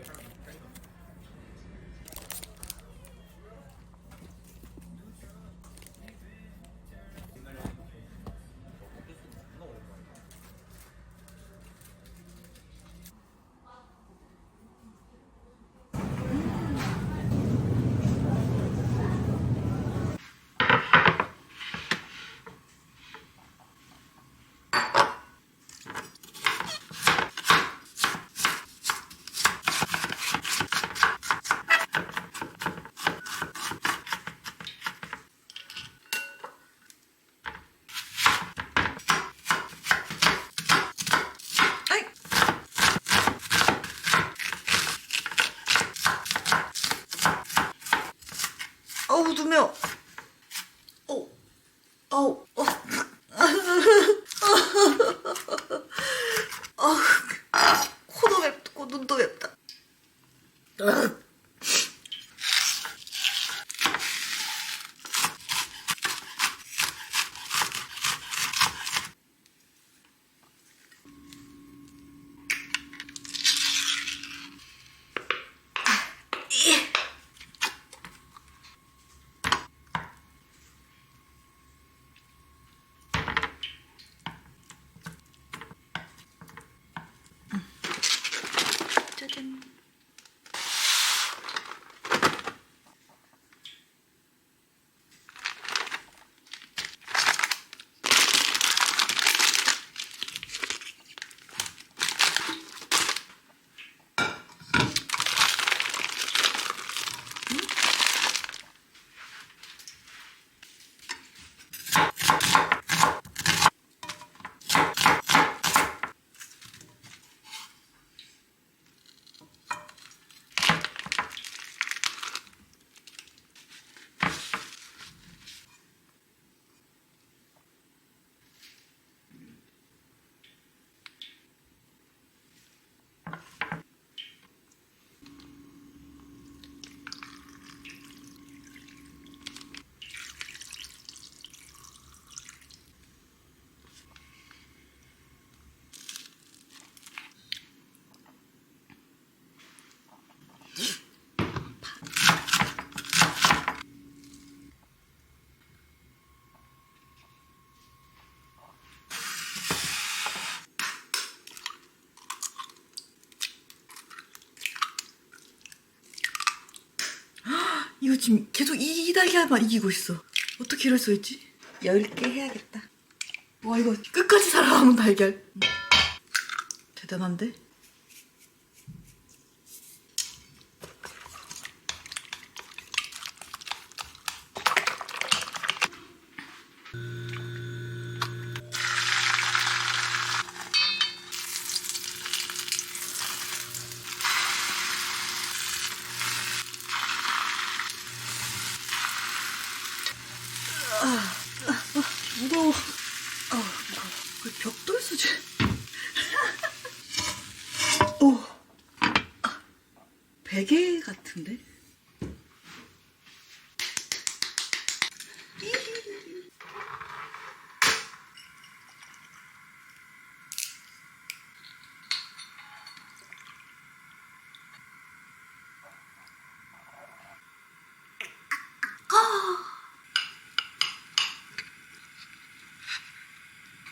different 이거 지금 계속 이 달걀만 이기고 있어. 어떻게 이럴 수 있지? 10개 해야겠다. 와, 이거 끝까지 살아남은 달걀. 대단한데? 무거워. 아, 무거워. 그 벽돌 수준. 오. 아, 베개 같은데?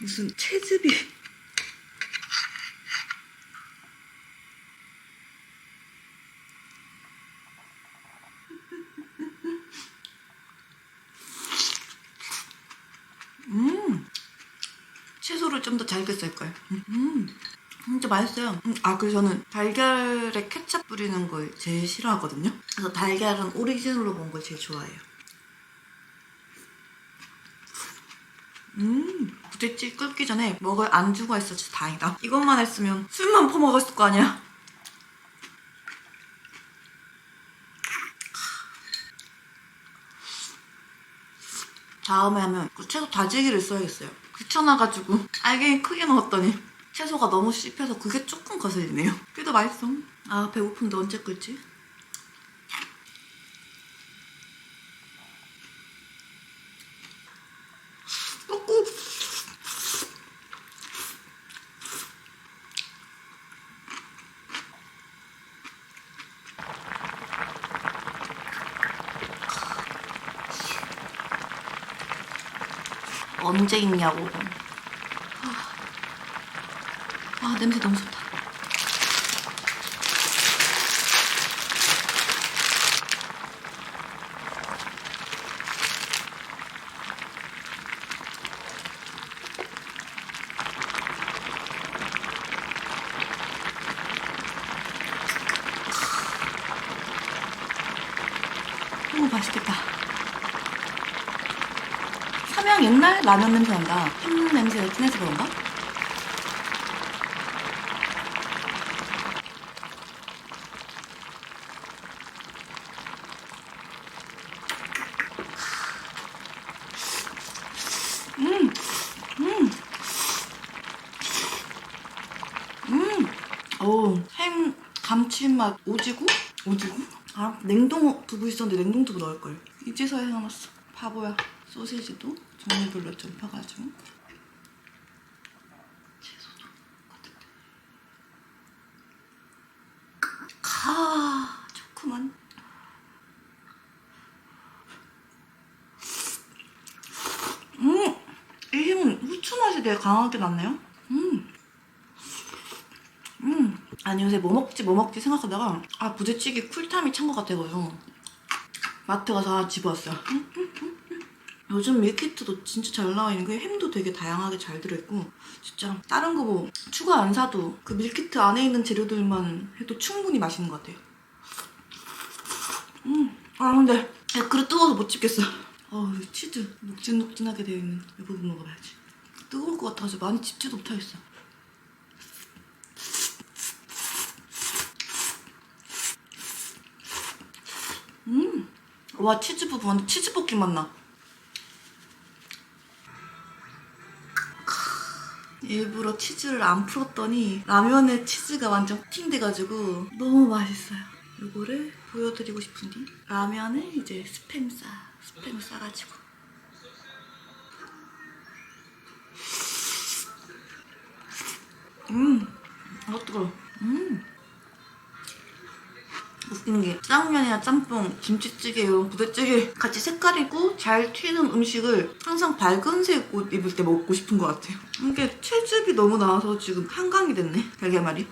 무슨 채즙이. 음. 채소를 좀 더 잘게 쓸걸. 음. 진짜 맛있어요. 음, 아, 그래서 저는 달걀에 케찹 뿌리는 걸 제일 싫어하거든요. 그래서 달걀은 오리지널로 먹은 걸 제일 좋아해요. 음, 부대찌 끓기 전에 먹을 안주가 있어 진짜 다행이다. 이것만 했으면 술만 퍼먹었을 거 아니야. 다음에 하면 그 채소 다지기를 써야겠어요. 귀찮아가지고 알갱이 크게 넣었더니 채소가 너무 씹혀서 그게 조금 거슬리네요. 그래도 맛있어. 아 배고픈데 언제 끓지? 언제 있냐고. 아, 아 냄새 너무 좋다. 오 맛있겠다. 함양 옛날 라면 냄새 난다. 햄 냄새가 진해서 그런가? 음, 음, 음, 오, 햄 감칠맛 오지구? 오지구? 아, 냉동 두부 있었는데 냉동 두부 넣을걸. 이제서야 해놨어. 바보야. 소세지도 종류별로 좀 같은데 가 좋구만 음! 이 힘은 후추 맛이 되게 강하게 났네요 음. 음. 아니 요새 뭐 먹지 뭐 먹지 생각하다가 아 부대찌개 쿨타임이 찬 것 같아가지고 마트 가서 집어왔어요 음, 음, 음, 음. 요즘 밀키트도 진짜 잘 나와 있는 게 햄도 되게 다양하게 잘 들어있고 진짜 다른 거 뭐 추가 안 사도 그 밀키트 안에 있는 재료들만 해도 충분히 맛있는 것 같아요 음. 아 근데 야, 그릇 뜨거워서 못 집겠어 어 치즈 녹진녹진하게 되어 있는 이 부분 먹어봐야지 뜨거울 것 같아서 많이 집지도 못하겠어 음. 와 치즈 부분 치즈 볶기 맛 나. 일부러 치즈를 안 풀었더니 라면에 치즈가 완전 코팅돼가지고 너무 맛있어요. 이거를 보여드리고 싶은데 라면에 이제 스팸 싸 스팸 싸가지고 음, 아 뜨거워. 음. 웃기는 게 짜장면이나 짬뽕, 김치찌개 이런 부대찌개 같이 색깔이고 잘 튀는 음식을 항상 밝은색 옷 입을 때 먹고 싶은 것 같아요. 이게 채즙이 너무 나와서 지금 한강이 됐네 달걀말이.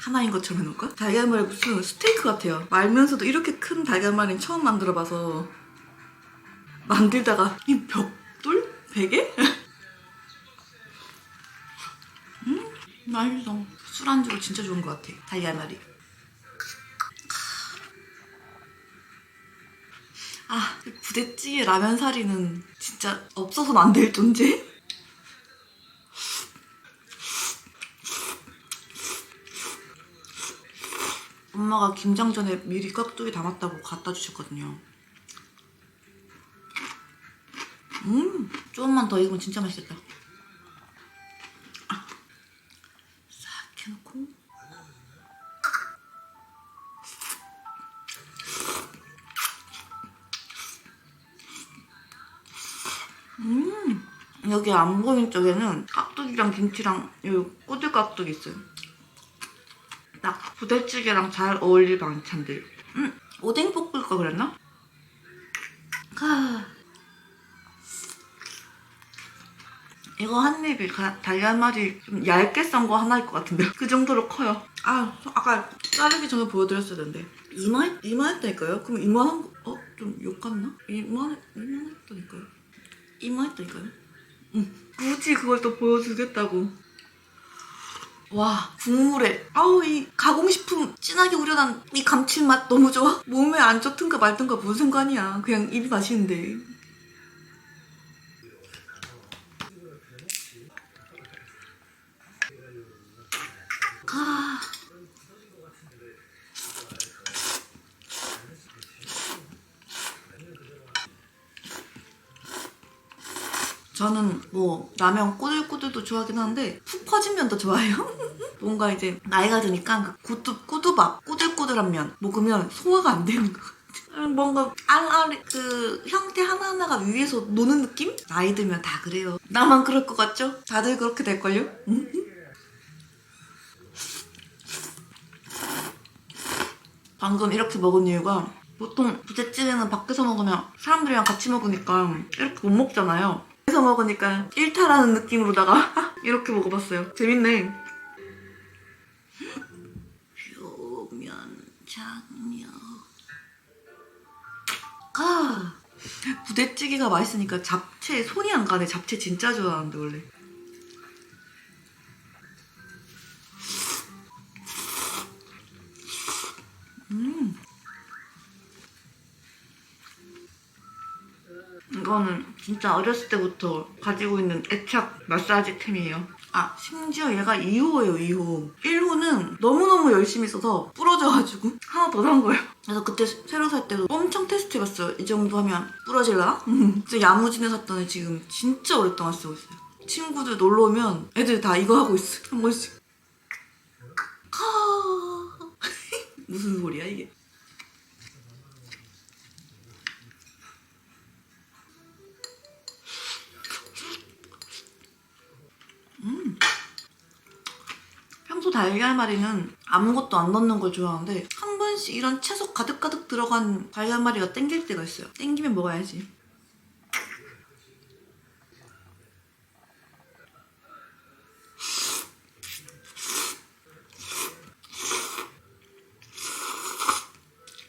하나인 것처럼 해놓을까? 달걀말이 무슨 스테이크 같아요. 말면서도 이렇게 큰 달걀말이 처음 만들어봐서 만들다가 이 벽돌? 베개? 음 맛있어. 술안주로 진짜 좋은 것 같아. 달걀말이. 아, 부대찌개 라면 사리는 진짜 없어서는 안 될 존재? 엄마가 김장전에 미리 깍두기 담았다고 갖다 주셨거든요. 음, 조금만 더 익으면 진짜 맛있겠다. 여기 안 보이는 쪽에는 깍두기랑 김치랑 여기 꼬들 깍두기 있어요. 딱 부대찌개랑 잘 어울릴 반찬들. 음 오뎅 볶을 거 그랬나? 가 이거 한 입이 가- 달걀말이 좀 얇게 썬 거 하나일 것 같은데. 그 정도로 커요. 아 아까 자르기 전에 보여드렸어야 되는데. 이만 이만했다니까요? 그럼 이만한 거 어? 좀 욕 같나? 이만 이만했다니까요? 이만했다니까요? 응 굳이 그걸 또 보여주겠다고. 와 국물에. 아우 이 가공식품 진하게 우려난 이 감칠맛 너무 좋아. 몸에 안 좋든가 말든가 무슨 상관이야. 그냥 입이 맛있는데 아. 저는 뭐 라면 꼬들꼬들도 좋아하긴 하는데 푹 퍼진 면도 좋아해요. 뭔가 이제 나이가 드니까 그 꼬두, 꼬두밥, 꼬들꼬들한 면 먹으면 소화가 안 되는 것 같아. 음, 뭔가 알알이 그 형태 하나하나가 위에서 노는 느낌? 나이 들면 다 그래요. 나만 그럴 것 같죠? 다들 그렇게 될걸요? 방금 이렇게 먹은 이유가 보통 부대찌개는 밖에서 먹으면 사람들이랑 같이 먹으니까 이렇게 못 먹잖아요. 집에서 먹으니까 일탈하는 느낌으로다가 이렇게 먹어봤어요. 재밌네. 장면 아 부대찌개가 맛있으니까 잡채 손이 안 가네. 잡채 진짜 좋아하는데 원래. 이거는 진짜 어렸을 때부터 가지고 있는 애착 마사지템이에요. 아, 심지어 얘가 2호예요, 2호. 1호는 너무너무 열심히 써서 부러져가지고 하나 더 산 거예요. 그래서 그때 새로 살 때도 엄청 테스트 해봤어요. 이 정도 하면 부러질라나? 진짜 야무지게 샀더니 지금 진짜 오랫동안 쓰고 있어요. 친구들 놀러 오면 애들 다 이거 하고 있어. 한 번씩. 카 무슨 소리야 이게? 달걀말이는 아무것도 안 넣는 걸 좋아하는데 한 번씩 이런 채소 가득가득 들어간 달걀말이가 땡길 때가 있어요. 땡기면 먹어야지.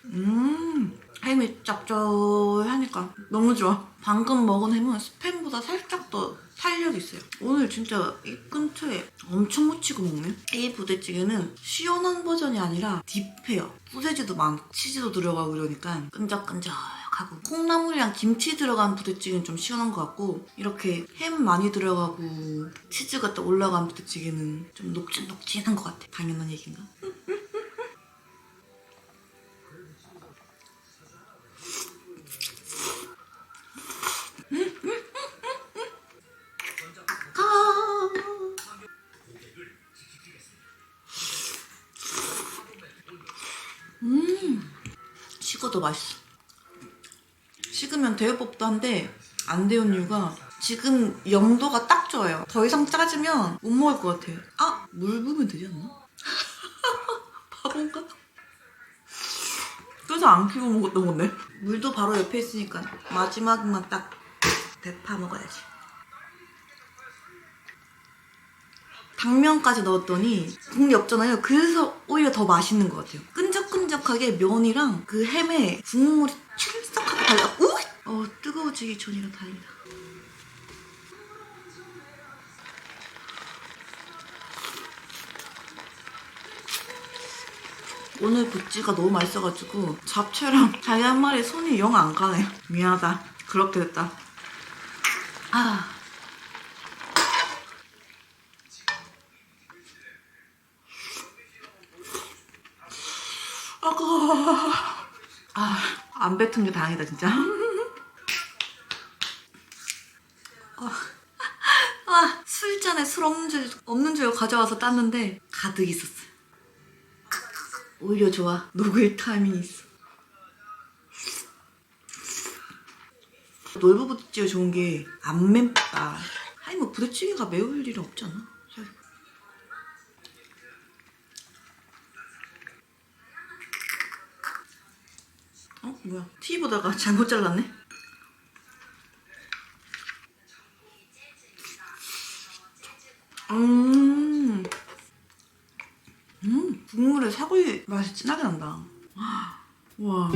음, 햄이 짭짤하니까 너무 좋아. 방금 먹은 햄은 스팸보다 살짝 더 탄력이 있어요. 오늘 진짜 입 근처에 엄청 묻히고 먹네. 이 부대찌개는 시원한 버전이 아니라 딥해요. 소세지도 많고 치즈도 들어가고 이러니까 끈적끈적하고 콩나물이랑 김치 들어간 부대찌개는 좀 시원한 것 같고 이렇게 햄 많이 들어가고 치즈가 또 올라간 부대찌개는 좀 녹진녹진한 것 같아. 당연한 얘기인가? 식으면 데울 법도 한데 안 데운 이유가 지금 영도가 딱 좋아요. 더 이상 짜지면 못 먹을 것 같아. 아, 물 부으면 되지 않나? 바본가? 그래서 안 키워 먹었던 건데. 물도 바로 옆에 있으니까 마지막만 딱 대파 먹어야지. 당면까지 넣었더니 국물이 없잖아요. 그래서 오히려 더 맛있는 것 같아요. 끈적끈적하게 면이랑 그 햄에 국물이 찰싹하게 발라. 우! 어 뜨거워지기 전이라 다행이다. 오늘 부찌가 너무 맛있어가지고 잡채랑 달걀 한 마리 손이 영 안 가네. 미안하다. 그렇게 됐다. 아. 아까 아, 안 뱉은 게 다행이다 진짜. 아, 아, 술잔에 술 없는 줄 없는 줄 가져와서 땄는데 가득 있었어요. 오히려 좋아. 녹을 타이밍이 있어. 놀부 부대찌개 좋은 게 안 맵다. 아니 뭐 부대찌개가 매울 일은 없잖아. 어 뭐야? TV 보다가 잘못 잘랐네. 음. 음, 국물에 사골 맛이 진하게 난다. 와.